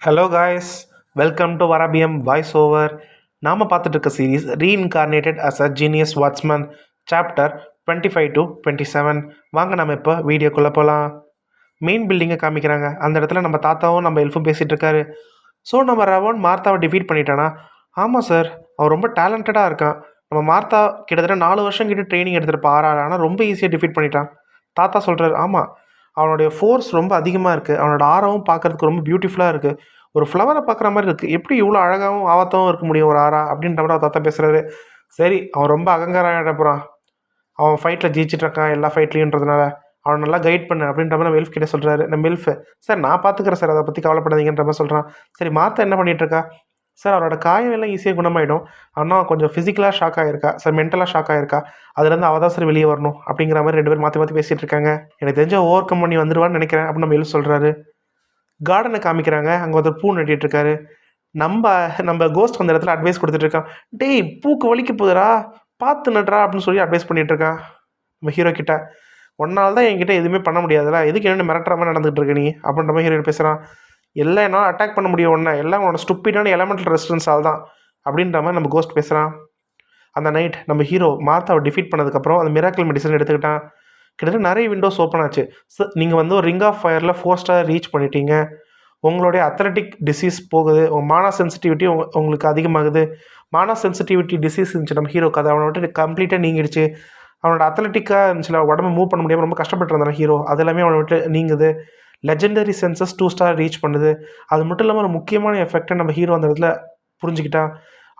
Hello guys welcome to வராபியம் voice over நாம் பார்த்துட்டு இருக்க series reincarnated as a genius watchman chapter twenty five to twenty seven வாங்க நம்ம இப்போ வீடியோக்குள்ளே போகலாம் மெயின் பில்டிங்கை காமிக்கிறாங்க. அந்த இடத்துல நம்ம தாத்தாவும் நம்ம எல்ஃபும் பேசிகிட்டு இருக்காரு ஸோ நம்ம ரவன் மார்த்தாவை டிஃபீட் பண்ணிட்டானா? ஆமாம் சார் அவன் ரொம்ப டேலண்டடாக இருக்கான். நம்ம மார்த்தா கிட்டத்தட்ட நாலு வருஷம் கிட்ட ட்ரைனிங் எடுத்துகிட்டு ஆறாரு ஆனால் ரொம்ப ஈஸியாக டிஃபீட் பண்ணிட்டான். தாத்தா சொல்கிறார் ஆமாம் அவனுடைய ஃபோர்ஸ் ரொம்ப அதிகமாக இருக்குது அவனோட ஆரவும் பார்க்கறதுக்கு ரொம்ப பியூட்டிஃபுல்லாக இருக்குது ஒரு ஃப்ளவரை பார்க்குற மாதிரி இருக்குது எப்படி இவ்வளோ அழகாகவும் ஆவத்தாகவும் இருக்க முடியும் ஒரு ஆறா? அப்படின்ற மாதிரி அவர் தாத்தா பேசுகிறாரு சரி அவன் ரொம்ப அகங்காரம் போகிறான் அவன் ஃபைட்டில் ஜெயிச்சிட்ருக்கான் எல்லா ஃபைட்லேயுன்றதுனால அவன் நல்லா கைட் பண்ணு அப்படின்ற மாதிரி நம்ம கிட்ட சொல்கிறாரு நம்ம எல்ஃப் சார் நான் பார்த்துக்கிறேன் சார். அதை பற்றி கவலைப்படாதீங்கன்ற மாதிரி சொல்கிறான் சரி மார்த்தா என்ன பண்ணிகிட்ருக்கா சார் அவரோட காயம் எல்லாம் ஈஸியாக குணமாயிடும். ஆனால் கொஞ்சம் ஃபிசிக்கலாக ஷாக் ஆகிருக்கா சார் மென்டலாக ஷாக் ஆகிருக்கா அதுலேருந்து அவள் தான் சார் வெளியே வரணும். அப்படிங்கிற மாதிரி ரெண்டு பேரும் மாற்றி மாற்றி பேசிகிட்டு இருக்காங்க. எனக்கு தெரிஞ்ச ஓவர் கம் பண்ணி வந்துடுவான்னு நினைக்கிறேன் அப்படின்னு நம்ம எல்ஃப் சொல்கிறாரு கார்டனை காமிக்கிறாங்க. அங்கே ஒருத்தர் பூ நட்டிட்டு இருக்காரு. நம்ம நம்ம கோஸ்ட் அந்த இடத்துல அட்வைஸ் கொடுத்துட்ருக்கான் டேய் பூக்கு வலிக்க போகுதுடா. பார்த்து நட்றா அப்படின்னு சொல்லி அட்வைஸ் பண்ணிகிட்ருக்கான் நம்ம ஹீரோ கிட்ட. ஒன்னால தான் என்கிட்ட எதுவுமே பண்ண முடியாதுல்ல எதுக்கு என்ன மிரட்டுற மாதிரி நடந்துகிட்டு இருக்க நீ? அப்படின்ற மாதிரி ஹீரோ பேசுகிறான் எல்லாம் என்னால் அட்டாக் பண்ண முடியும். ஒன்று எல்லாம் உன்னோட ஸ்டூப்பிடான எலமெண்டல் ரெசிஸ்டன்ஸால் தான். அப்படின்ற மாதிரி நம்ம கோஸ்ட் பேசுகிறான் அந்த நைட் நம்ம ஹீரோ மார்த்தாவை டிஃபீட் பண்ணதுக்கப்புறம் அந்த மிராக்கல் மெடிசன் எடுத்துக்கிட்டான். கிட்டத்தட்ட நிறைய விண்டோஸ் ஓப்பன் ஆச்சு. சார் நீங்கள் வந்து ஒரு ரிங் ஆஃப் ஃபயரில் ஃபோர் ஸ்டார் ரீச் பண்ணிட்டீங்க. உங்களுடைய அத்லட்டிக் டிசீஸ் போகுது. உங்கள் மானா சென்சிட்டிவிட்டி உங்க உங்களுக்கு அதிகமாகுது. மானா சென்சிட்டிவிட்டி டிசீஸ் இருந்துச்சு. நம்ம ஹீரோக்கு கதை அவனை விட்டு கம்ப்ளீட்டாக நீங்கிடுச்சு. அவனோட அத்லட்டிக்காக இருந்துச்சுல உடம்பு மூவ் பண்ண முடியாமல் ரொம்ப கஷ்டப்பட்டு இருந்தான் ஹீரோ அது எல்லாமே அவனை விட்டு நீங்குது. Legendary senses two star reach பண்ணுது. அது மட்டும் இல்லாமல் ஒரு முக்கியமான எஃபெக்டை நம்ம ஹீரோ அந்த இடத்துல புரிஞ்சுக்கிட்டான்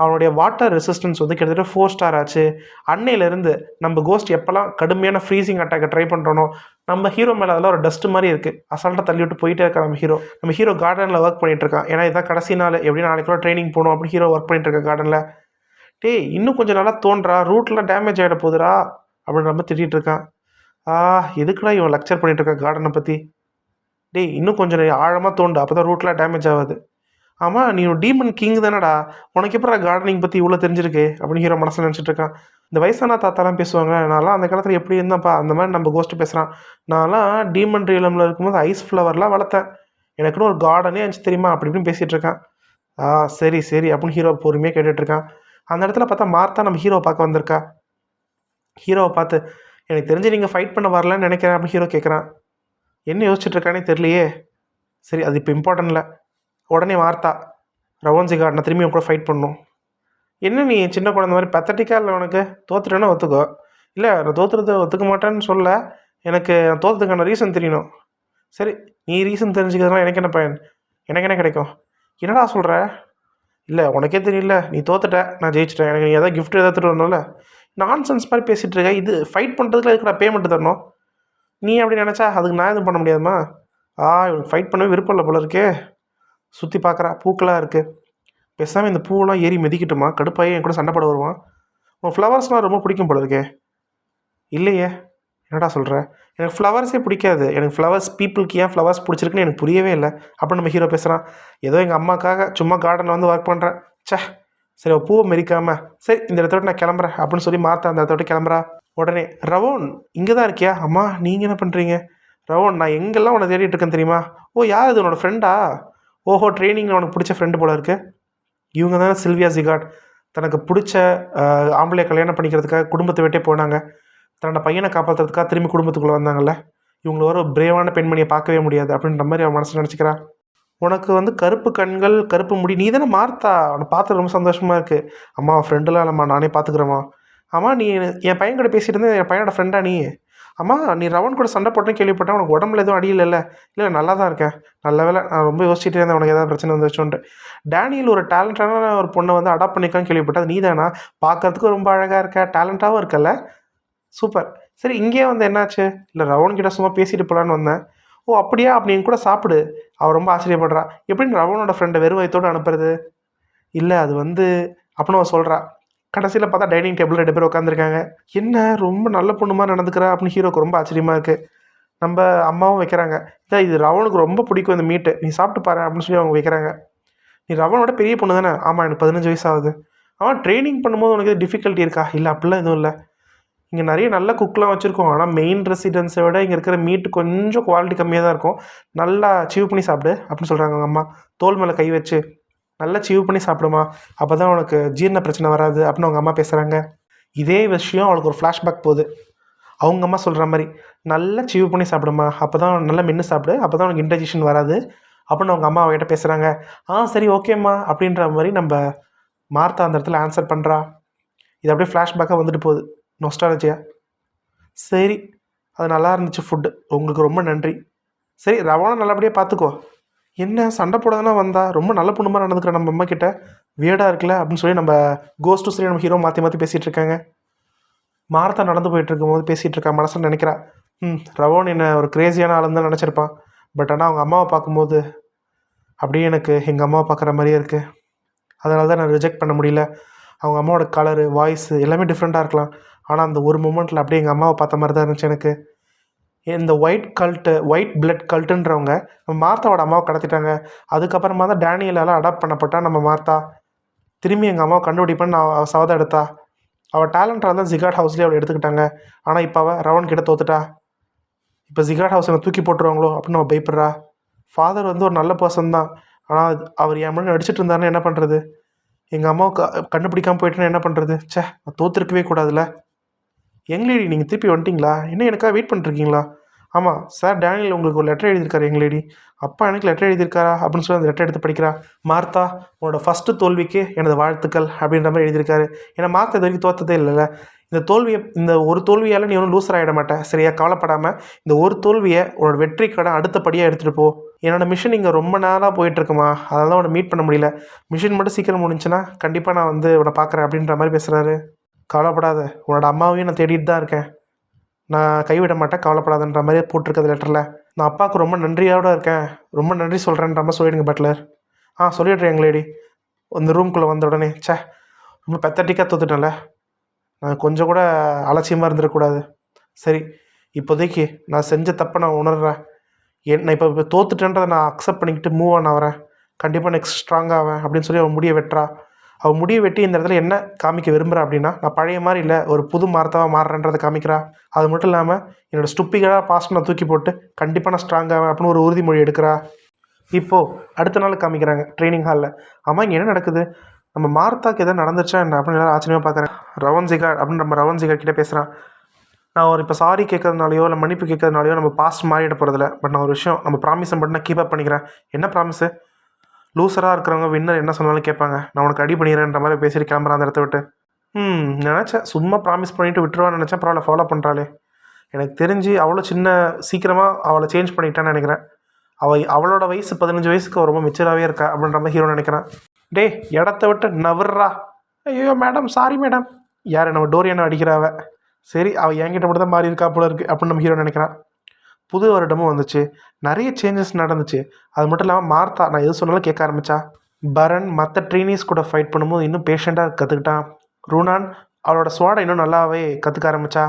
அவனுடைய வாட்டர் ரெசிஸ்டன்ஸ் வந்து கிட்டத்தட்ட ஃபோர் ஸ்டார் ஆச்சு. அன்னையிலேருந்து நம்ம கோஸ்ட் எப்போல்லாம் கடுமையான ஃப்ரீசிங் அட்டாக்கை ட்ரை பண்ணுறோனோ நம்ம ஹீரோ மேலே அதெல்லாம் ஒரு டஸ்ட் மாதிரி இருக்குது அசால்ட்டாக தள்ளி விட்டு போயிட்டே இருக்கான் நம்ம ஹீரோ நம்ம ஹீரோ கார்டனில் ஒர்க் பண்ணிகிட்டு இருக்கான். ஏன்னா இதான் கடைசி நாள். எப்படி நாளைக்கு ட்ரைனிங் போகணும் அப்படின்னு ஹீரோ ஒர்க் பண்ணிட்டு இருக்கான் கார்டனில் டேய் இன்னும் கொஞ்சம் நல்லா தோன்றா ரூட்லாம் டேமேஜ் ஆகிட போகுதுடா அப்படின்னு நம்ம திட்டிகிட்டு இருக்கான். ஆ எதுக்குடா இவன் லெக்சர் பண்ணிகிட்டு இருக்கான் கார்டனை பற்றி டேய் இன்னும் கொஞ்சம் ஆழமாக தோண்டு அப்போ தான் ரூட்லாம் டேமேஜ் ஆகாது. ஆமாம் நீ ஒரு டீமன் கிங் தானடா. உனக்கு எப்படா கார்டனிங் பற்றி இவ்வளோ தெரிஞ்சிருக்கு? அப்படின்னு ஹீரோ மனசில் நினச்சிட்டு இருக்கான். இந்த வயசான தாத்தாலாம் பேசுவாங்க நான்லாம் அந்த காலத்தில் எப்படி இருந்தாப்பா அந்த மாதிரி நம்ம கோஸ்ட்டு பேசுகிறான் நான்லாம் டீமன் ரீலமில் இருக்கும்போது ஐஸ் ஃப்ளவர்லாம் வளர்த்தேன். எனக்குன்னு ஒரு கார்டனே இருந்துச்சு தெரியுமா? அப்படி இப்படின்னு பேசிகிட்டு இருக்கான். ஆ சரி சரி அப்படின்னு ஹீரோ பொறுமையாக கேட்டுட்ருக்கான் அந்த இடத்துல பார்த்தா மார்த்தா நம்ம ஹீரோவை பார்க்க வந்திருக்கா. ஹீரோவை பார்த்து எனக்கு தெரிஞ்சு நீங்கள் ஃபைட் பண்ண வரலன்னு நினைக்கிறேன் அப்படின்னு ஹீரோ கேட்குறான் என்ன யோசிச்சுட்ருக்கானே தெரியலையே. சரி அது இப்போ இம்பார்ட்டன்ட் இல்லை உடனே வார்த்தா ரவோன்சி நான் திரும்பி கூட ஃபைட் பண்ணும் என்ன நீ சின்ன குழந்த மாதிரி பத்தட்டிக்கா இல்லை உனக்கு? தோத்துட்டேன்னா ஒத்துக்கோ. இல்லை நான் தோத்துறது ஒத்துக்க மாட்டேன்னு சொல்ல எனக்கு நான் தோத்ததுக்கான ரீசன் தெரியணும். சரி நீ ரீசன் தெரிஞ்சுக்கிறதுலாம் எனக்கு என்ன பயன்? எனக்கு என்ன கிடைக்கும்? என்னடா சொல்கிற இல்லை உனக்கே தெரியல. நீ தோத்துட்ட நான் ஜெயிச்சிட்டேன். எனக்கு நீ எதாவது கிஃப்ட் எதாவது எடுத்துகிட்டு வரணும்ல நான் சென்ஸ் மாதிரி பேசிகிட்டு இருக்கேன் இது ஃபைட் பண்ணுறதுக்கு அதுக்கு நான் பேமெண்ட் தரணும்? நீ அப்படி நினச்சா அதுக்கு நான் எதுவும் பண்ண முடியாதுமா? ஆ இவனுக்கு ஃபைட் பண்ணவே விருப்பம் இல்லை போல இருக்கே. சுற்றி பார்க்குறா பூக்களாக இருக்குது பேசாமல் இந்த பூவெல்லாம் ஏறி மிதிக்கட்டுமா? கடுப்பாயே என் கூட சண்டை போட வருவான். உன் ஃப்ளவர்ஸ்லாம் ரொம்ப பிடிக்கும் போல இருக்கே. இல்லையே. என்னடா சொல்கிற எனக்கு ஃப்ளவர்ஸே பிடிக்காது. எனக்கு ஃப்ளவர்ஸ் பீப்புளுக்கு ஏன் ஃப்ளவர்ஸ் பிடிச்சிருக்குன்னு எனக்கு புரியவே இல்லை. அப்படின்னு நம்ம ஹீரோ பேசுகிறான் ஏதோ எங்கள் அம்மாக்காக சும்மா கார்டனில் வந்து ஒர்க் பண்ணுறேன் ச்சே. சரி பூவை மெரிக்காமல் சரி இந்த இடத்த நான் கிளம்புறேன். அப்படின்னு சொல்லி மாற்ற அந்த இடத்த விட்டு கிளம்புறா. உடனே ரவோன் இங்கே தான் இருக்கியா? அம்மா நீங்கள் என்ன பண்ணுறீங்க ரவோன் நான் எங்கெல்லாம் உன்னை தேடிட்டு இருக்கேன் தெரியுமா? ஓ யார் இது? உன்னோட ஃப்ரெண்டா ஓஹோ ட்ரைனிங்கில் உனக்கு பிடிச்ச ஃப்ரெண்டு போல இருக்கு. இவங்க தானே சில்வியா ஜிகாட் தனக்கு பிடிச்ச ஆம்பளை கல்யாணம் பண்ணிக்கிறதுக்காக குடும்பத்தை விட்டே போனாங்க. தன்னோட பையனை காப்பாற்றுறதுக்காக திரும்பி குடும்பத்துக்குள்ளே வந்தாங்கல்ல? இவங்கள ஒரு பிரேவான பெண்மணியை பார்க்கவே முடியாது. அப்படின்ற மாதிரி அவன் மனசில் நினச்சிக்கிறா. உனக்கு வந்து கருப்பு கண்கள் கருப்பு முடி நீ தானே மார்த்தா? அவனை பார்த்து ரொம்ப சந்தோஷமாக இருக்குது அம்மா ஃப்ரெண்டுலாம் இல்லைம்மா நானே பார்த்துக்குறேம்மா. அம்மா நீ என் பையன் கூட பேசிகிட்டு இருந்தே என் பையனோட ஃப்ரெண்டா நீ. அம்மா நீ ரவன் கூட சண்டை போட்டேன்னு கேள்விப்பட்டேன். உனக்கு உடம்புல எதுவும் அடியில் இல்லை இல்லை நல்லா தான் இருக்கேன். நல்ல வேலை நான் ரொம்ப யோசிச்சுட்டே இருந்தேன் உனக்கு ஏதாவது பிரச்சனை வந்துச்சுன்ட்டு டேனியில் ஒரு டேலண்டான ஒரு பொண்ணை வந்து அடாப்ட் பண்ணிக்கான்னு கேள்விப்பட்டேன் நீ தானா? பார்க்கறதுக்கு ரொம்ப அழகாக இருக்க. டேலண்ட்டாகவும் இருக்கல்ல சூப்பர். சரி இங்கேயே வந்து என்னாச்சு? இல்லை ரவன் கிட்ட சும்மா பேசிட்டு போகலான்னு வந்தேன். ஓ அப்படியா? அப்படி என் கூட சாப்பிடு. அவள் ரொம்ப ஆச்சரியப்படுறா. எப்படின்னு ரவனோட ஃப்ரெண்டை வெறும் அனுப்புறது? இல்லை அது வந்து அப்படின்னு அவள் சொல்கிறா கடைசியில் பார்த்தா டைனிங் டேபிள் ரெண்டு பேர் உட்காந்துருக்காங்க என்ன? ரொம்ப நல்ல பொண்ணு மாதிரி நடந்துக்கிறா? அப்படின்னு ஹீரோக்கு ரொம்ப ஆச்சரியமாக இருக்குது நம்ம அம்மாவும் வைக்கிறாங்க. இதான் இது ரவனுக்கு ரொம்ப பிடிக்கும் இந்த மீட்டு நீ சாப்பிட்டு பாரு அப்படின்னு சொல்லி அவங்க வைக்கிறாங்க. நீ ரவனோட பெரிய பொண்ணு தானே? ஆமாம் எனக்கு பதினஞ்சு வயசு ஆகுது. ஆமாம் ட்ரைனிங் பண்ணும்போது உனக்கு டிஃபிகல்ட்டி இருக்கா? இல்லை அப்படிலாம் எதுவும் இல்லை. இங்கே நிறைய நல்ல குக்லாம் வச்சுருக்கோம். ஆனால் மெயின் ரெசிடென்ஸை விட இங்கே இருக்கிற மீட் கொஞ்சம் குவாலிட்டி கம்மியாக தான் இருக்கும். நல்லா சீவ் பண்ணி சாப்பிடு அப்படின்னு சொல்கிறாங்க அவங்க அம்மா. தோல் மேலே கை வச்சு. நல்லா சீவ் பண்ணி சாப்பிடுமா? அப்போ தான் உனக்கு ஜீரண பிரச்சனை வராது அப்படின்னு அவங்க அம்மா பேசுகிறாங்க இதே விஷயம் அவளுக்கு ஒரு ஃப்ளாஷ்பேக் போகுது. அவங்க அம்மா சொல்கிற மாதிரி நல்லா சீவ் பண்ணி சாப்பிடுமா? அப்போ தான் நல்லா மென்று சாப்பிடு. அப்போ தான் உனக்கு இன்டைஜஷன் வராது. அப்படின்னு அவங்க அம்மா அவகிட்ட பேசுகிறாங்க ஆ சரி ஓகேம்மா அப்படின்ற மாதிரி நம்ம மார்த்தா அந்த இடத்துல ஆன்சர் பண்ணுறா இது அப்படியே ஃப்ளாஷ்பேக்காக வந்துட்டு போகுது. நொஸ்டாலஜியாக சரி அது நல்லா இருந்துச்சு ஃபுட்டு உங்களுக்கு ரொம்ப நன்றி. சரி ரவானை நல்லபடியாக பார்த்துக்கோ என்ன சண்டை போடாதானே வந்தா? ரொம்ப நல்ல பொண்ணுமா நடந்துக்கிற நம்ம அம்மா கிட்ட. வியடாக இருக்குல்ல? அப்படின்னு சொல்லி நம்ம கோஸ்ட்டு சரி நம்ம ஹீரோ மாற்றி மாற்றி பேசிகிட்டு இருக்காங்க. மாரத்தா நடந்து போயிட்டு இருக்கும்போது பேசிகிட்டு இருக்கா மனசில் நினைக்கிறா. ம் ரவோன் என்ன ஒரு கிரேசியான ஆளுன்னு தான் நினச்சிருப்பான். பட் ஆனால் அவங்க அம்மாவை பார்க்கும்போது அப்படியே எனக்கு எங்கள் அம்மாவை பார்க்குற மாதிரியே இருக்குது அதனால தான் நான் ரிஜெக்ட் பண்ண முடியல. அவங்க அம்மாவோட கலரு வாய்ஸு எல்லாமே டிஃப்ரெண்ட்டாக இருக்கலாம். ஆனால் அந்த ஒரு மூமெண்ட்டில் அப்படியே எங்கள் அம்மாவை பார்த்த மாதிரி தான் இருந்துச்சு எனக்கு. இந்த ஒயிட் கல்ட்டு ஒயிட் பிளட் கல்ட்டுன்றவங்க மார்த்தாவோட அம்மாவை கடத்திட்டாங்க. அதுக்கப்புறமா தான் டேனியலால் அடாப்ட் பண்ணப்பட்டா நம்ம மார்த்தா. திரும்பி எங்கள் அம்மாவை கண்டுபிடிப்பேன்னு நான் சவதம் எடுத்தா. அவள் டேலண்டாக தான் ஜிகாட் ஹவுஸ்லேயே அவளை எடுத்துக்கிட்டாங்க. ஆனால் இப்போ அவள் ரவன் கிட்ட தோத்துட்டா. இப்போ ஜிகாட் ஹவுஸ் என்னை தூக்கி போட்டுருவாங்களோ அப்படின்னு நம்ம பயப்படுறா. ஃபாதர் வந்து ஒரு நல்ல பர்சன் தான். ஆனால் அவர் என் மணி நடிச்சிட்டு இருந்தாருன்னு என்ன பண்ணுறது எங்கள் அம்மாவை க கண்டுபிடிக்காம போயிட்டுனா என்ன பண்ணுறது ச்சே நான் தோத்துருக்கவே கூடாதுல்ல. லேடி நீங்கள் திருப்பி வந்துட்டீங்களா? இன்னும் எனக்காக வெயிட் பண்ணிருக்கீங்களா ஆமாம் சார் டேனியல் உங்களுக்கு ஒரு லெட்டர் எழுதியிருக்காரு யங் லேடி அப்பா எனக்கு லெட்டர் எழுதியிருக்காரா? அப்படின்னு சொல்லி அந்த லெட்டர் எடுத்து படிக்கிறா. மார்த்தா உன்னோட ஃபஸ்ட்டு தோல்விக்கு எனது வாழ்த்துக்கள் அப்படின்ற மாதிரி எழுதியிருக்காரு. ஏன்னா மார்த்தா இது வரைக்கும் தோத்ததே இல்லைல்ல. இந்த தோல்வியை இந்த ஒரு தோல்வியால் நீ ஒன்றும் லூசர் ஆகிட மாட்டேன் சரியா? கவலைப்படாமல் இந்த ஒரு தோல்வியை உன்னோட வெற்றி அடுத்தபடியாக எடுத்துகிட்டு போ. என்னோட மிஷின் இங்கே ரொம்ப நாளாக போயிட்டுருக்குமா? அதனால தான் உன்னை மீட் பண்ண முடியல. மிஷின் மட்டும் சீக்கிரம் முடிஞ்சுன்னா கண்டிப்பாக நான் வந்து உன்னை பார்க்குறேன் அப்படின்ற மாதிரி பேசுகிறாரு கவலைப்படாத. உன்னோட அம்மாவையும் நான் தேடிட்டு தான் இருக்கேன். நான் கைவிட மாட்டேன் கவலைப்படாதன்ற மாதிரி போட்டிருக்கிறது லெட்டரில் நான் அப்பாவுக்கு ரொம்ப நன்றியோடு இருக்கேன். ரொம்ப நன்றி சொல்கிறேன்ற மாதிரி சொல்லிடுங்க பட்லர் ஆ சொல்லிடுறேன் எங்க லேடி இந்த ரூம்குள்ளே வந்த உடனே ச்சே ரொம்ப பெத்தட்டிக்காக தோத்துட்டேன்ல. நான் கொஞ்சம் கூட அலட்சியமாக இருந்துடக்கூடாது சரி இப்போதைக்கு நான் செஞ்ச தப்பை நான் உணர்றேன். என் நான் இப்போ இப்போ தோத்துட்டேன்றதை நான் அக்செப்ட் பண்ணிக்கிட்டு மூவ் ஆன் ஆகிறேன் கண்டிப்பாக நெக்ஸ்ட் ஸ்ட்ராங் ஆவேன் அப்படின்னு சொல்லி அவன் முடிய வெட்டுறா. அவள் முடியை வெட்டி இந்த இடத்துல என்ன காமிக்க விரும்புகிறா அப்படின்னா நான் பழைய மாதிரி இல்லை ஒரு புது மார்த்தாவாக மாறுறேன்றதை காமிக்கிறா. அது மட்டும் இல்லாமல் என்னோடய ஸ்டுப்பிகளாக பாஸ்ட் நான் தூக்கி போட்டு கண்டிப்பாக நான் ஸ்ட்ராங்காக அப்படின்னு ஒரு உறுதிமொழி எடுக்கிறா. இப்போது அடுத்த நாள் காமிக்கிறாங்க ட்ரைனிங் ஹாலில் ஆமாம் இங்கே என்ன நடக்குது? நம்ம மார்த்தாக்கு எதாவது நடந்துச்சா என்ன? அப்படின்னு எல்லாரும் ஆச்சரியமாக பார்க்குறேன் ரவன் ஜிகார் அப்படின்னு நம்ம ரவன் ஜிகார் கிட்டே பேசுகிறான் நான் ஒரு இப்போ சாரி கேட்கறதுனாலையோ இல்லை மன்னிப்பு கேட்கறதுனாலையோ நம்ம பாஸ்ட் மாறிட போகிறதில்ல பட் நான் ஒரு விஷயம் நம்ம ப்ராமிஸை மட்டும் நான் கீப் அப் பண்ணிக்கிறேன். என்ன ப்ராமிஸு லூசராக இருக்கிறவங்க வின்னர் என்ன சொன்னாலும் கேட்பாங்க. நான் உனக்கு அடி பண்ணிடுறேன்ற மாதிரி பேசிட்டு கிளம்புறான் அந்த இடத்த விட்டு. ம் நினச்சேன். சும்மா ப்ராமிஸ் பண்ணிவிட்டு விட்டுருவான்னு நினச்சேன். பரவாயில்ல ஃபாலோ பண்ணுறாளே எனக்கு தெரிஞ்சு அவ்வளோ சின்ன சீக்கிரமாக அவளை சேஞ்ச் பண்ணிட்டான்னு நினைக்கிறேன். அவள் அவளோட வயசு பதினஞ்சு வயசுக்கு ரொம்ப மெச்சூராகவே இருக்கா அப்படின்ற மாதிரி ஹீரோ நினைக்கிறேன். டேய் இடத்த விட்டு நவர்றா. ஐயோ மேடம் சாரி மேடம் யார் நம்ம டோரியனை அடிக்கிறாவ சரி அவள் என்கிட்ட மட்டும் தான் மாறி இருக்கா போல இருக்கு. அப்படின்னு நம்ம ஹீரோ நினைக்கிறான். புது வருடமும் வந்துச்சு. நிறைய சேஞ்சஸ் நடந்துச்சு. அது மட்டும் இல்லாமல் மார்த்தா நான் எது சொன்னாலும் கேட்க ஆரம்பித்தா பரன் மற்ற ட்ரெயினிஸ் கூட ஃபைட் பண்ணும்போது இன்னும் பேஷண்ட்டாக கற்றுக்கிட்டான் ரூனான் அவளோட சுவாடை இன்னும் நல்லாவே கற்றுக்க ஆரம்பிச்சா.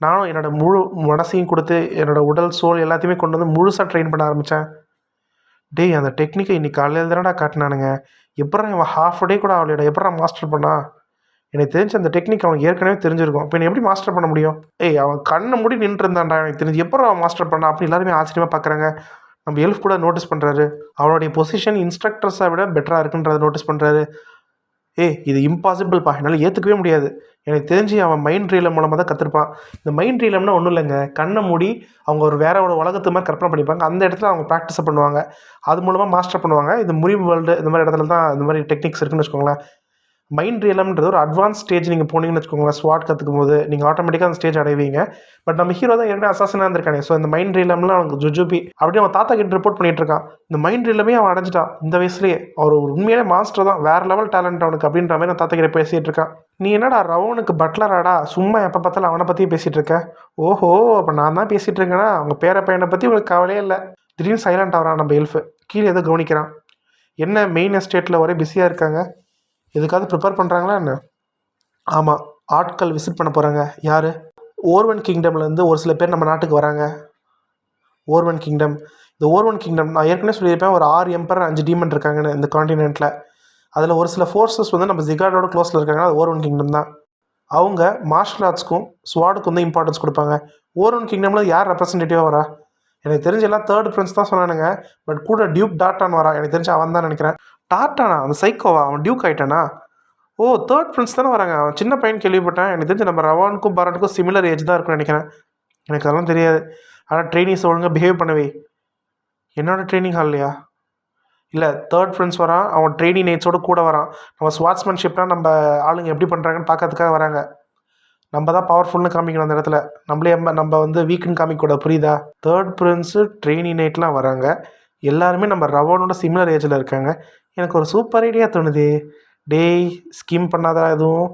நானும் என்னோட முழு மனசையும் கொடுத்து என்னோடய உடல் சோல் எல்லாத்தையுமே கொண்டு வந்து முழுசாக ட்ரெயின் பண்ண ஆரம்பித்தேன் டேய் அந்த டெக்னிக்கை இன்னைக்கு காலையில் தானடா காட்டினானுங்க. எப்படா இவன் ஹாஃப் டே கூட அவளோட எப்படா மாஸ்டர் பண்ணா? எனக்கு தெரிஞ்ச அந்த டெக்னிக் அவனுக்கு ஏற்கனவே தெரிஞ்சிருக்கும். இப்போ எப்படி மாஸ்டர் பண்ண முடியும்? ஏய் அவன் கண்ணை மூடி நின்று இருந்தான்டா எனக்கு தெரிஞ்சு எப்போ அவன் மாஸ்டர் பண்ணா அப்படி எல்லாருமே ஆச்சரியமாக பார்க்குறாங்க நம்ம எல்ஃப் கூட நோட்டீஸ் பண்ணுறாரு அவனுடைய பொசிஷன் இன்ஸ்ட்ரக்டர்ஸை விட பெட்டராக இருக்குன்றதை நோட்டீஸ் பண்ணுறாரு ஏ இது இம்பாசிபிள்ப்பா என்னால் ஏற்றுக்கவே முடியாது. எனக்கு தெரிஞ்சு அவன் மைண்ட் ரீலம் மூலமாக தான் கற்றுருப்பான் இந்த மைண்ட் ரீலம்னா ஒன்றும் இல்லைங்க. கண்ணை மூடி அவங்க ஒரு வேற ஒரு உலகத்து மாதிரி கற்பனை பண்ணிப்பாங்க. அந்த இடத்துல அவங்க ப்ராக்டிஸை பண்ணுவாங்க. அது மூலமாக மாஸ்டர் பண்ணுவாங்க. இந்த முறிவு வேர்ல்டு இந்த மாதிரி இடத்துல தான் இந்த மாதிரி டெக்னிக்ஸ் இருக்குன்னு வச்சுக்கோங்களேன். மைண்ட் ரியலம்ன்றது ஒரு அட்வான்ஸ் ஸ்டேஜ் நீங்கள் போனீங்கன்னு வச்சுக்கோங்களேன். ஸ்வாட் கற்றுக்கும் போது நீங்கள் ஆட்டோமேட்டிக்காக அந்த ஸ்டேஜ் அடைவீங்க. பட் நம்ம ஹீரோ தான் ஏற்கனவே அசாசனாக இருந்திருக்கானே ஸோ இந்த மைண்ட் ரீலம்லாம் அவனுக்கு ஜுஜுபி அப்படியே அவன் தாத்தா கிட்ட ரிப்போர்ட் பண்ணிட்டு இருக்கான் இந்த மைண்ட் ரீலமே அவன் அடைஞ்சிட்டான். இந்த வயசுலேயே அவர் ஒரு உண்மையிலே மாஸ்டர் தான். வேற லெவல் டேலண்ட் அவனுக்கு அப்படின்ற மாதிரி நான் தாத்தா கிட்ட பேசிகிட்டு இருக்கான். நீ என்னடா ரவனுக்கு பட்லராடா சும்மா எப்போ பார்த்தாலும் அவனை பற்றியே பேசிகிட்டு இருக்க? ஓஹோ அப்போ நான் தான் பேசிகிட்டு இருக்கேன்னா அவங்க பேர பையனை பற்றி உங்களுக்கு கவலையே இல்லை. திடீர்னு சைலண்ட் ஆகிறான் நம்ம எல்ஃபு கீழே ஏதோ கவனிக்கிறான். என்ன மெயின் எஸ்டேட்டில் ஒரே பிஸியாக இருக்காங்க? இதுக்காவது ப்ரிப்பேர் பண்ணுறாங்களா என்ன? ஆமாம் ஆட்கள் விசிட் பண்ண போகிறாங்க யார்? ஓர்வன் கிங்டம்லேருந்து ஒரு சில பேர் நம்ம நாட்டுக்கு வராங்க. ஓர்வன் கிங்டம் இந்த ஓர்வன் கிங்டம் நான் ஏற்கனவே சொல்லியிருப்பேன் ஒரு ஆறு எம்பர் அஞ்சு டீமன் இருக்காங்கன்னு இந்த காண்டினென்ட்டில் அதில் ஒரு சில ஃபோர்ஸஸ் வந்து நம்ம ஜிகார்டோட க்ளோஸில் இருக்காங்க. அது ஓர்வன் கிங்டம் தான். அவங்க மார்ஷல் ஆர்ட்ஸ்க்கும் ஸ்வாடுக்கும் வந்து இம்பார்ட்டன்ஸ் கொடுப்பாங்க. ஓர்வன் கிங்டமில் யார் ரெப்ரசன்டேட்டிவாக வரா? எனக்கு தெரிஞ்ச எல்லாம் தேர்ட் ஃப்ரெண்ட்ஸ் தான் சொன்னானுங்க. பட் கூட டியூப் டாட்டான் வரா? எனக்கு தெரிஞ்சு அவன் தான் நினைக்கிறேன். டாட்டானா அந்த சைக்கோவா அவன் டியூக் ஆகிட்டானா ஓ தேர்ட் ஃப்ரெண்ட்ஸ் தானே வராங்க. அவன் சின்ன பையன் கேள்விப்பட்டேன். எனக்கு தெரிஞ்சு நம்ம ரவானுக்கும் பரனுக்கும் சிமிலர் ஏஜ் தான் இருக்கும்னு நினைக்கிறேன். எனக்கு அதெல்லாம் தெரியாது. ஆனால் ட்ரைனிங்ஸ் ஒழுங்காக பிஹேவ் பண்ணவே. என்னோடய ட்ரைனிங் ஹால்லையா இல்லை தேர்ட் ஃப்ரெண்ட்ஸ் வரான். அவன் ட்ரைனிங் நேட்ஸோட கூட வரான். நம்ம ஸ்வாட்ஸ்மேன்ஷிப்லாம் நம்ம ஆளுங்க எப்படி பண்ணுறாங்கன்னு பார்க்கறதுக்காக வராங்க. நம்ம தான் பவர்ஃபுல்னு காமிக்கணும் அந்த இடத்துல. நம்மளே நம்ம நம்ம வந்து வீக்குன்னு காமிக்கக்கூடாது புரியுதா? தேர்ட் ஃப்ரெண்ட்ஸு ட்ரெயினி நைட்லாம் வராங்க. எல்லாருமே நம்ம ரவனோட சிமிலர் ஏஜில் இருக்காங்க. எனக்கு ஒரு சூப்பர் ஐடியா தோணுது. டேய் ஸ்கீம் பண்ணாதா எதுவும்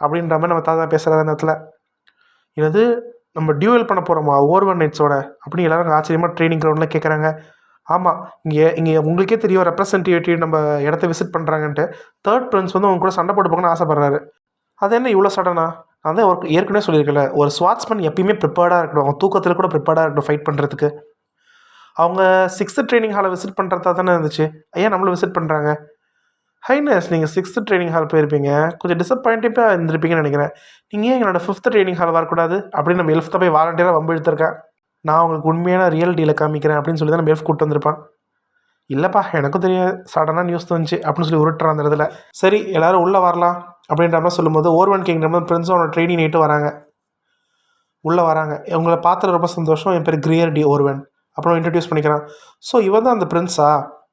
அப்படின்ற மாதிரி நம்ம தாத்தா பேசுகிறாரு அந்த இடத்துல. என்னது நம்ம டியூவல் பண்ண போகிறோமா ஓவர் நைட்ஸோட அப்படின்னு எல்லாரும் ஆச்சரியமாக ட்ரைனிங் கிரவுண்டில் கேட்குறாங்க ஆமாம் இங்கே இங்கே உங்களுக்கே தெரியும் ரெப்ரசன்டேட்டிவ் நம்ம இடத்த விசிட் பண்ணுறாங்கன்ட்டு தேர்ட் ஃப்ரெண்ட்ஸ் வந்து அவங்க கூட சண்டை போட்டு போகணும்னு ஆசைப்பட்றாரு. அது என்ன இவ்வளோ சடனா நான் தான் ஏற்கனவே சொல்லியிருக்கல ஒரு ஸ்வாட்ஸ்மேன் எப்பயுமே ப்ரிப்பேர்டாக இருக்கணும். அவன் தூக்கத்தில் கூட ப்ரிப்பேர்டாக இருக்கணும் ஃபைட் பண்ணுறதுக்கு அவங்க சிக்ஸ்த்து ட்ரைனிங் ஹாலை விசிட் பண்ணுறதா தானே இருந்துச்சு. ஏன் நம்மளை விசிட் பண்ணுறாங்க ஹைனஸ் நீங்கள் சிக்ஸ்த்து ட்ரைனிங் ஹால் போயிருப்பீங்க. கொஞ்சம் டிசப்பாயிண்டிங்காக இருந்திருப்பீங்கன்னு நினைக்கிறேன். நீங்கள் ஏன் எங்களோட ஃபிஃப்த் ட்ரைனிங் ஹால் வரக்கூடாது? அப்படின்னு நம்ம எல்ஃப்த்தை போய் வாலண்டியராக வம்பு இழுத்துருக்கேன். நான் உங்களுக்கு உண்மையான ரியல் டீலை காமிக்கிறேன் அப்படின்னு சொல்லி தான் நம்ம எல்ஃப் கூப்பிட்டு வந்திருப்பான். இல்லைப்பா எனக்கும் தெரியாது. சடனாக நியூஸ் தந்துச்சு அப்படின்னு சொல்லி உருட்டுறான் அந்த இடத்துல சரி எல்லாரும் உள்ளே வரலாம் அப்படின்ற மாதிரி சொல்லும்போது ஓர்வன் கிங்டம் பிரின்ஸும் அவனோட ட்ரைனிங் நைட்டு வராங்க. உள்ளே வராங்க. இவங்களை பார்த்துட்டு ரொம்ப சந்தோஷம். என் பேர் கிரியர் டி ஓர்வன். அப்புறம் இன்ட்ரடியூஸ் பண்ணிக்கிறான். ஸோ இவன் தான் அந்த பிரின்ஸா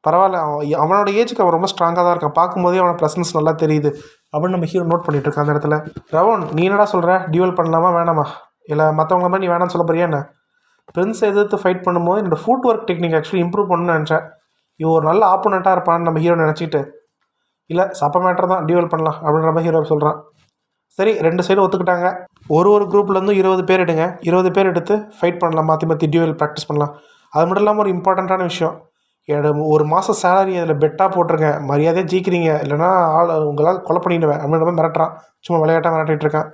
பரவாயில்ல அவன் அவனோட ஏஜுக்கு அவன் ரொம்ப ஸ்ட்ராங்காக தான் இருக்கான். பார்க்கும்போதே அவனோட ப்ரெசன்ஸ் நல்லா தெரியுது. அப்படின்னு நம்ம ஹீரோ நோட் பண்ணிட்டு இருக்கான் அந்த இடத்துல. ரவன் நீ என்னடா சொல்கிற டியூவல் பண்ணலாமா வேணாமா? இல்லை மற்றவங்கள மாதிரி நீ வேணாம்னு சொல்ல போறியா என்ன? பிரின்ஸ் எதிர்த்து ஃபைட் பண்ணும்போது என்னோட foot work technique actually improve பண்ணணும்னு நினச்சேன். இவன் ஒரு நல்ல ஆப்போனண்ட்டாக இருப்பான்னு நம்ம ஹீரோ நினச்சிட்டு. இல்லை சப்ப மேட்டர் தான் டியூவல் பண்ணலாம் அப்படின்ற மாதிரி ஹீரோ சொல்கிறான் சரி ரெண்டு சைடும் ஒத்துக்கிட்டாங்க. ஒரு ஒரு குரூப்லேருந்தும் இருபது பேர் எடுங்க. இருபது பேர் எடுத்து ஃபைட் பண்ணலாம். மாற்றி மாற்றி டியூவல் ப்ராக்டிஸ் பண்ணலாம். அது மட்டும் இல்லாமல் ஒரு இம்பார்ட்டண்ட்டான விஷயம். என்னோட ஒரு மாதம் சேலரி அதில் பெட்டாக போட்டிருங்க. மரியாதையாக ஜெயிக்கிறீங்க. இல்லைனா ஆள் உங்களால் கொலை பண்ணிடுவேன். அப்படின்ற மாதிரி மிரட்டுறான். சும்மா விளையாட்டாக மிரட்டிட்டு இருக்கான்.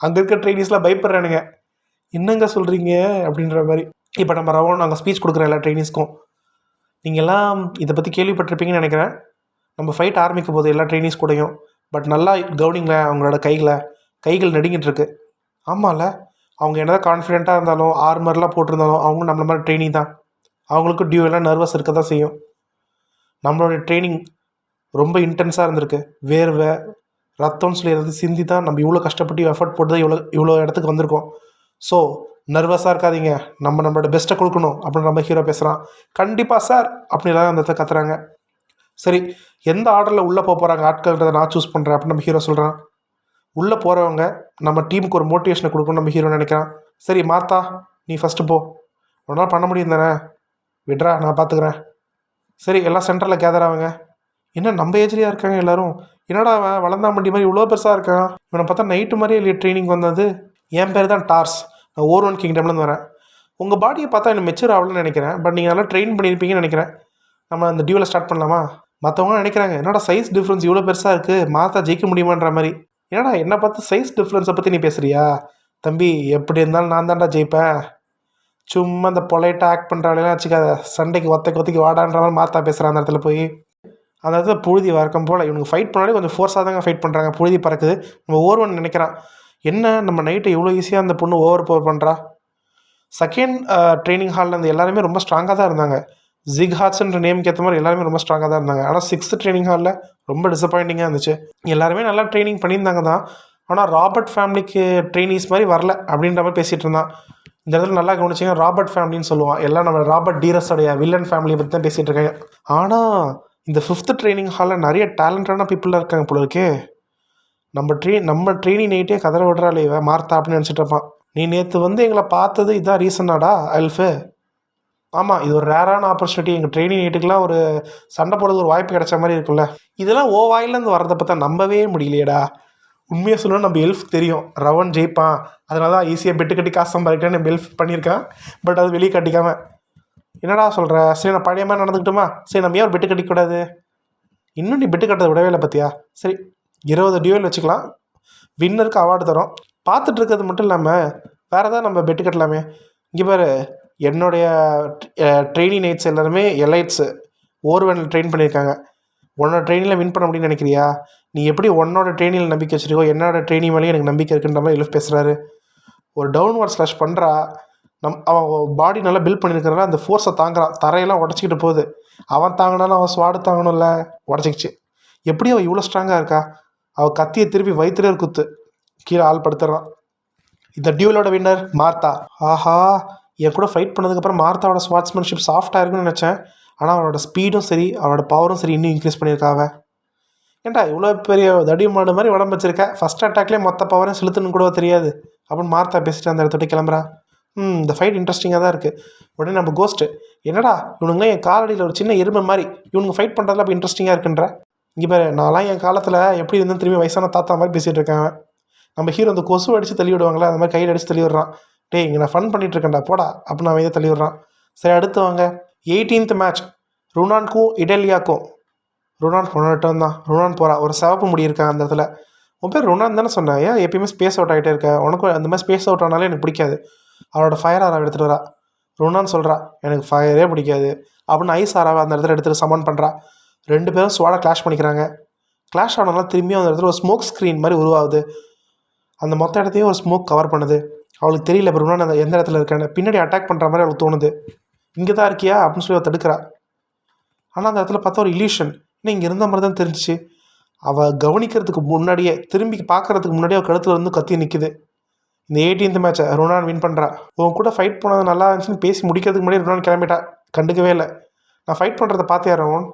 அங்கே இருக்க ட்ரைனிஸ்லாம் பயப்படுறானுங்க. என்னங்க சொல்கிறீங்க அப்படின்ற மாதிரி. இப்போ நம்ம ரவன் அங்கே ஸ்பீச் கொடுக்குற எல்லா ட்ரைனிஸ்க்கும் நீங்கள்லாம் இதை பற்றி கேள்விப்பட்டிருப்பீங்கன்னு நினைக்கிறேன். நம்ம ஃபைட் ஆரம்பிக்கும் போது எல்லா ட்ரைனிஸ் கூடயும் பட் நல்லா கவனிங்கள அவங்களோட கைகளை கைகள் நடுங்கிட்டுருக்கு ஆமாம்ல அவங்க என்னதான் கான்ஃபிடெண்ட்டாக இருந்தாலும் ஆர்மர்லாம் போட்டிருந்தாலும் அவங்க நம்மள மாதிரி ட்ரைனிங் தான். அவங்களுக்கும் டியூ எல்லாம் நர்வஸ் இருக்க தான் செய்யும். நம்மளோட ட்ரைனிங் ரொம்ப இன்டென்ஸாக இருந்திருக்கு. வேர்வை ரத்தம்னு சொல்லி எதாவது சிந்தி தான் நம்ம இவ்வளோ கஷ்டப்பட்டு எஃபர்ட் போட்டு தான் இவ்வளோ இவ்வளோ இடத்துக்கு வந்திருக்கோம். ஸோ நர்வஸாக இருக்காதீங்க. நம்ம நம்மளோட பெஸ்ட்டை கொடுக்கணும் அப்படின்னு நம்ம ஹீரோ பேசுகிறான் கண்டிப்பாக சார் அப்படி எல்லாம் அந்த இடத்துல கத்துறாங்க. சரி எந்த ஆர்டரில் உள்ளே போக போகிறாங்க ஆட்கள்ன்றதை நான் சூஸ் பண்ணுறேன் அப்படின்னு நம்ம ஹீரோ சொல்கிறான் உள்ளே போகிறவங்க நம்ம டீமுக்கு ஒரு மோட்டிவேஷனை கொடுக்கணும் நம்ம ஹீரோ நினைக்கிறான். சரி மாத்தா நீ ஃபஸ்ட்டு போ. உன்னால் பண்ண முடியும் தானே? விட்றா நான் பார்த்துக்குறேன் சரி எல்லாம் சென்டரில் கேதர் ஆகுங்க. என்ன நம்ம ஏஜ்லேயா இருக்காங்க எல்லோரும்? என்னடா அவன் வளர்ந்தாமண்டி மாதிரி இவ்வளோ பெருசாக இருக்கான்? இவனை பார்த்தா நைட்டு மாதிரியே இல்லையே ட்ரைனிங் வந்தது. என் பேர் தான் டார்ஸ் நான் ஓர் ஒன் கிங்டம்லேருந்து வரேன். உங்கள் பாடியை பார்த்தா எனக்கு மெச்சூர் ஆகலன்னு நினைக்கிறேன். பட் நீங்கள் நல்லா ட்ரெயின் பண்ணியிருப்பீங்கன்னு நினைக்கிறேன். நம்ம அந்த டியூவில் ஸ்டார்ட் பண்ணலாமா? மற்றவங்க நினைக்கிறாங்க என்னடா சைஸ் டிஃப்ரென்ஸ் இவ்வளோ பெருசாக இருக்குது மாத்தா ஜெயிக்க முடியுமான்ற மாதிரி. என்னடா என்னை பார்த்து சைஸ் டிஃப்ரென்ஸை பற்றி நீ பேசுகிறியா தம்பி எப்படி இருந்தாலும் நான் தான்டா ஜெயிப்பேன். சும்மா இந்த பொலைட்டாக ஆக்ட் பண்ணுறாங்களெல்லாம் வச்சுக்காத. சண்டைக்கு ஒத்தைக்கு ஒத்தைக்கு வாடான்ற மாதிரி மாத்தா பேசுகிறான் அந்த இடத்துல போய். அந்த இடத்துல புழுதி வறக்கம் போல் இவனுக்கு ஃபைட் பண்ணாலே கொஞ்சம் ஃபோர்ஸாக தாங்க ஃபைட் பண்ணுறாங்க புழுதி பறக்குது. நம்ம ஓர்வன் நினைக்கிறான் என்ன நம்ம நைட்டு இவ்வளோ ஈஸியாக அந்த பொண்ணு ஓவர் பவர் பண்ணுறா செகண்ட் ட்ரைனிங் ஹாலில் இருந்து எல்லாருமே ரொம்ப ஸ்ட்ராங்காக தான் இருந்தாங்க. ஜிக் ஹாட்ஸ்ன்ற நேமுக்கு ஏற்ற மாதிரி எல்லாருமே ரொம்ப ஸ்ட்ராங்காக தான் இருந்தாங்க. ஆனால் சிக்ஸ்த் ட்ரைனிங் ஹாலில் ரொம்ப டிசப்பாயிண்டிங்காக இருந்துச்சு. எல்லாருமே நல்லா ட்ரைனிங் பண்ணியிருந்தாங்க தான். ஆனால் ராபர்ட் ஃபேமிலிக்கு ட்ரைனிஸ் மாதிரி வரல அப்படின்ற மாதிரி பேசிகிட்டு இருந்தான். இந்த இடத்துல நல்லா கவனிச்சிங்க. ராபர்ட் ஃபேமிலின்னு சொல்லுவான். எல்லாம் நம்ம ராபர்ட் டீரஸோடைய வில்லன் ஃபேமிலியை பற்றி தான் பேசிகிட்டு இருக்காங்க. ஆனால் இந்த ஃபிஃப்த் ட்ரைனிங் ஹாலில் நிறைய டேலண்டான பீப்புளாக இருக்காங்க போல இருக்கே. நம்ம ட்ரெய் நம்ம ட்ரெயினிங் நைட்டே கதற விடுறாள் இவன் மார்த்தா அப்படின்னு நினச்சிட்டு இருப்பான். நீ நேற்று வந்து எங்களை பார்த்தது இதான் ரீசனாடா அல்ஃபு ஆமாம் இது ஒரு ரேரான ஆப்பர்ச்சுனிட்டி எங்கள் ட்ரைனிங் நீட்டுக்கெலாம் ஒரு சண்டை போடுறது ஒரு வாய்ப்பு கிடைச்ச மாதிரி இருக்குல்ல இதெல்லாம் ஓ வாயிலேருந்து வரதை பார்த்தா நம்பவே முடியலையேடா. உண்மையாக சொல்லணும் நம்ம எல்ஃப் தெரியும். ரவன் ஜெயிப்பான். அதனால தான் ஈஸியாக பெட்டு கட்டி காசு சம்பாதிக்கிறேன்னு நம்ம எல்ஃப் பண்ணியிருக்கான். பட் அது வெளியே கட்டிக்காம. என்னடா சொல்கிற சரி நான் பழைய மாதிரி நடந்துக்கிட்டுமா? சரி நம்ம ஏன் ஒரு பெட்டு கட்டிக்கூடாது? இன்னும் நீ பெட்டு கட்டுறது விடவே இல்லை பார்த்தியா சரி இருபது டியூவல் வச்சுக்கலாம். வின்னருக்கு அவார்டு தரோம். பார்த்துட்டு இருக்கிறது மட்டும் இல்லாமல் வேறு ஏதாவது நம்ம பெட்டு கட்டலாமே. இங்கே பாரு என்னுடைய ட்ரெயினிங் நைட்ஸ் எல்லாருமே எலைட்ஸு ஓர்வனில் ட்ரெயின் பண்ணியிருக்காங்க உன்னோட ட்ரெயினில் வின் பண்ண முடியும்னு நினைக்கிறியா? நீ எப்படி உன்னோட ட்ரெயினில் நம்பிக்கை வச்சிருக்கோ என்னோட ட்ரெயினிங் மேலேயும் எனக்கு நம்பிக்கை இருக்குன்ற மாதிரி எலிஃப் பேசுகிறாரு ஒரு டவுன்வர்ட் ஸ்லாஷ் பண்ணுறா நம் அவன் பாடி நல்லா பில்ட் பண்ணியிருக்கிறனால அந்த ஃபோர்ஸை தாங்குறான் தரையெல்லாம் உடச்சிக்கிட்டு போகுது. அவன் தாங்கினாலும் அவன் ஸ்வாடு தாங்கணும்ல? உடச்சிக்கிச்சு. எப்படி அவள் இவ்வளோ ஸ்ட்ராங்காக இருக்கா? அவள் கத்தியை திருப்பி வயிற்றுல குத்து. கீழே ஆள் படுத்துறான். இந்த டியூலோட வின்னர் மார்த்தா. ஆஹா! என் கூட ஃபைட் பண்ணதுக்கப்புறம் மார்த்தாவோட ஸ்வாட்ஸ்மேன்ஷிப் சாஃப்டாக இருக்குன்னு நினச்சேன். ஆனால் அவளோட ஸ்பீடும் சரி அவளோட பவரும் சரி இன்னும் இன்க்ரீஸ் பண்ணியிருக்காவ. ஏன்டா இவ்வளோ பெரிய தடி மாடு மாதிரி உடம்பு வச்சிருக்க? ஃபஸ்ட் அட்டாக்லேயே மொத்த பவரையும் செலுத்துன்னு கூட தெரியாது. அப்படின்னு மார்த்தா பேசிட்டு அந்த இடத்த கிளம்புறா. ம் இந்த ஃபைட் இன்ட்ரெஸ்டிங்காக தான் இருக்குது உடனே நம்ம கோஸ்ட்டு என்னடா இவனுங்க என் காலடியில் ஒரு சின்ன எருமை மாதிரி இவனுங்க ஃபைட் பண்ணுறதுல அப்போ இன்ட்ரெஸ்டிங்காக இருக்குன்ற? இங்கே பாரு நான்லாம் என் காலத்தில் எப்படி இருந்தேன் திரும்பி வயசான தாத்தா மாதிரி பேசிகிட்டு இருக்காங்க நம்ம ஹீரோ அந்த கொசு அடித்து தள்ளி விடுவாங்களே அந்த மாதிரி கையில் அடித்து தள்ளி விடுறான். டேய் இங்கே நான் ஃபன் பண்ணிட்டு இருக்கேன்டா போடா அப்படின்னு அவன் இதை தள்ளி விடுறான் சரி அடுத்து வாங்க. Eighteenth match ருனான்க்கும் இடலியாக்கும். ருனான் உன்னோட தான். ருனான் போகிறா ஒரு சிவப்பு முடி அந்த இடத்துல. உன் பேர் ருனான் தானே சொன்னேன் ஏன் எப்பயுமே ஸ்பேஸ் அவுட் ஆகிட்டே இருக்க? உனக்கும் அந்த மாதிரி ஸ்பேஸ் அவுட் ஆனாலே எனக்கு பிடிக்காது. அவளோட ஃபயர் ஆரா எடுத்துகிட்டு வரா. ருனான் சொல்கிறா எனக்கு ஃபயரே பிடிக்காது. அப்படின்னு ஐஸ் ஆராவை அந்த இடத்துல எடுத்துகிட்டு சமன் பண்ணுறா ரெண்டு பேரும் சுவாட கிளாஷ் பண்ணிக்கிறாங்க. கிளாஷ் ஆனாலும் திரும்பியும் அந்த இடத்துல ஒரு ஸ்மோக் ஸ்க்ரீன் மாதிரி உருவாகுது. அந்த மொத்த இடத்தையும் ஒரு ஸ்மோக் கவர் பண்ணுது. அவளுக்கு தெரியல இப்போ அந்த எந்த இடத்துல இருக்கான்னு. பின்னாடி அட்டாக் பண்ணுற மாதிரி அவளுக்கு தோணுது. இங்கே தான் இருக்கியா அப்படின்னு சொல்லி அவள் தடுக்கிறா. ஆனால் அந்த இடத்துல பார்த்தா ஒரு இல்யூஷன் இன்னும் இங்கே இருந்த மாதிரி தான் தெரிஞ்சிச்சு. அவள் கவனிக்கிறதுக்கு முன்னாடியே திரும்பி பார்க்குறதுக்கு முன்னாடியே அவள் கழுத்தில் இருந்து கத்தி நிற்குது இந்த எயிட்டீன்த் மேட்சை ருனான் வின் பண்ணுறா உன் கூட ஃபைட் போனது நல்லா இருந்துச்சுன்னு பேசி முடிக்கிறதுக்கு முன்னாடி ருனான் கிளம்பிட்டா. கண்டுக்கவே இல்லை. நான் ஃபைட் பண்ணுறத பார்த்தியா ரவன்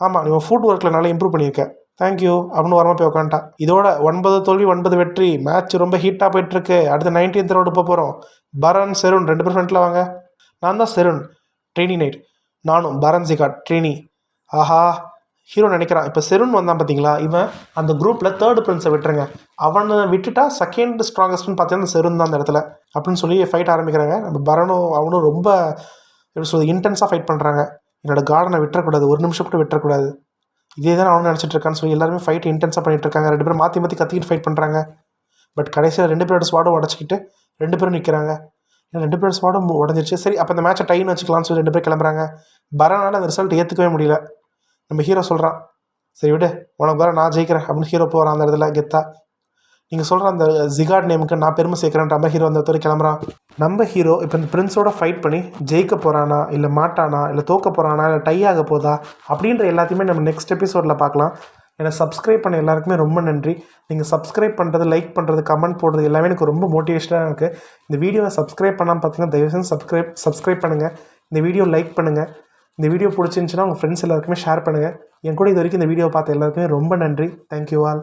ஆமாம் நீ உன் ஃபுட் ஒர்க்கில் நல்லா இம்ப்ரூவ் பண்ணியிருக்கேன் தேங்க்யூ அப்படின்னு வரமா போய் உட்காந்துட்டா இதோட ஒன்பது தோல்வி ஒன்பது வெற்றி. மேட்ச் ரொம்ப ஹீட்டாக போயிட்டுருக்கு. அடுத்து நைன்டீன்த் ரவுண்டு போக போகிறோம் பரன் செருன். ரெண்டு பேர் ஃப்ரெண்டில் வாங்க. நான் தான் செருன். ட்ரெயினி நைட் நானும் பரன் சிகாட் ட்ரெயினி ஆஹா. ஹீரோ நினைக்கிறான். இப்போ செருன் வந்தான் பார்த்தீங்களா இவன் அந்த குரூப்பில் தேர்ட் பிரின்ஸை விட்டுருங்க. அவனை விட்டுட்டா செகண்ட் ஸ்ட்ராங்கஸ்ட்னு பார்த்தீங்கன்னா செருன் தான் அந்த இடத்துல. அப்படின்னு சொல்லி ஃபைட் ஆரம்பிக்கிறாங்க. நம்ம பரனும் அவனும் ரொம்ப எப்படி சொல்றது இன்டென்ஸாக ஃபைட் பண்ணுறாங்க என்னோடய கார்டனை விட்டுறக்கூடாது. ஒரு நிமிஷம் கூட விட்டுறக்கூடாது. இதே தான் அவனும் நினச்சிட்டு இருக்கான்னு சொல்லி எல்லாருமே ஃபைட் இன்டென்ஸாக பண்ணிட்டு இருக்காங்க ரெண்டு பேரும் மாற்றி மாற்றி கத்திக்கிட்டு ஃபைட் பண்ணுறாங்க பட் கடைசியில் ரெண்டு பேரோட ஸ்வாடும் உடச்சிக்கிட்டு ரெண்டு பேரும் நிற்கிறாங்க ரெண்டு பேரோட ஸ்வாடும் உடஞ்சிருச்சு. சரி அப்போ இந்த மேட்சை டைன்னு வச்சுக்கலாம்னு சொல்லி ரெண்டு பேர் கிளம்புறாங்க. பரனால அந்த ரிசல்ட் ஏற்றுக்கவே முடியல. நம்ம ஹீரோ சொல்கிறான் சரி விடு உனக்கு வேற நான் ஜெயிக்கிறேன் அப்படின்னு ஹீரோ போகிறான் அந்த இடத்துல கெத்தா. நீங்கள் சொல்கிற அந்த ஜிகாட் நேமுக்கு நான் பெருமை சேர்க்குறேன் நம்ம ஹீரோ அந்த இடத்துல கிளம்புறான் நம்ம ஹீரோ இப்போ இந்த பிரின்ஸோட ஃபைட் பண்ணி ஜெயிக்க போகிறானா இல்லை மாட்டானா இல்லை தோக்க போகிறானா இல்லை டை ஆக போதா அப்படின்ற எல்லாத்தையுமே நம்ம நெக்ஸ்ட் எபிசோடில் பார்க்கலாம். ஏன்னா சப்ஸ்கிரைப் பண்ண எல்லாருக்குமே ரொம்ப நன்றி. நீங்கள் சப்ஸ்கிரைப் பண்ணுறது லைக் பண்ணுறது கமெண்ட் போடுறது எல்லாமே எனக்கு ரொம்ப மோட்டிவேஷனாக இருக்குது இந்த வீடியோவை சப்ஸ்கிரைப் பண்ணாமல் பார்த்தீங்கன்னா தயவு செஞ்சு சப்ஸ்கிரைப் சப்ஸ்கிரைப் பண்ணுங்கள் இந்த வீடியோ லைக் பண்ணுங்கள் இந்த வீடியோ பிடிச்சிருந்துச்சின்னா உங்கள் ஃப்ரெண்ட்ஸ் எல்லாருக்குமே ஷேர் பண்ணுங்கள் என் கூட இது வரைக்கும் இந்த வீடியோ பார்த்த எல்லாருக்குமே ரொம்ப நன்றி. Thank you all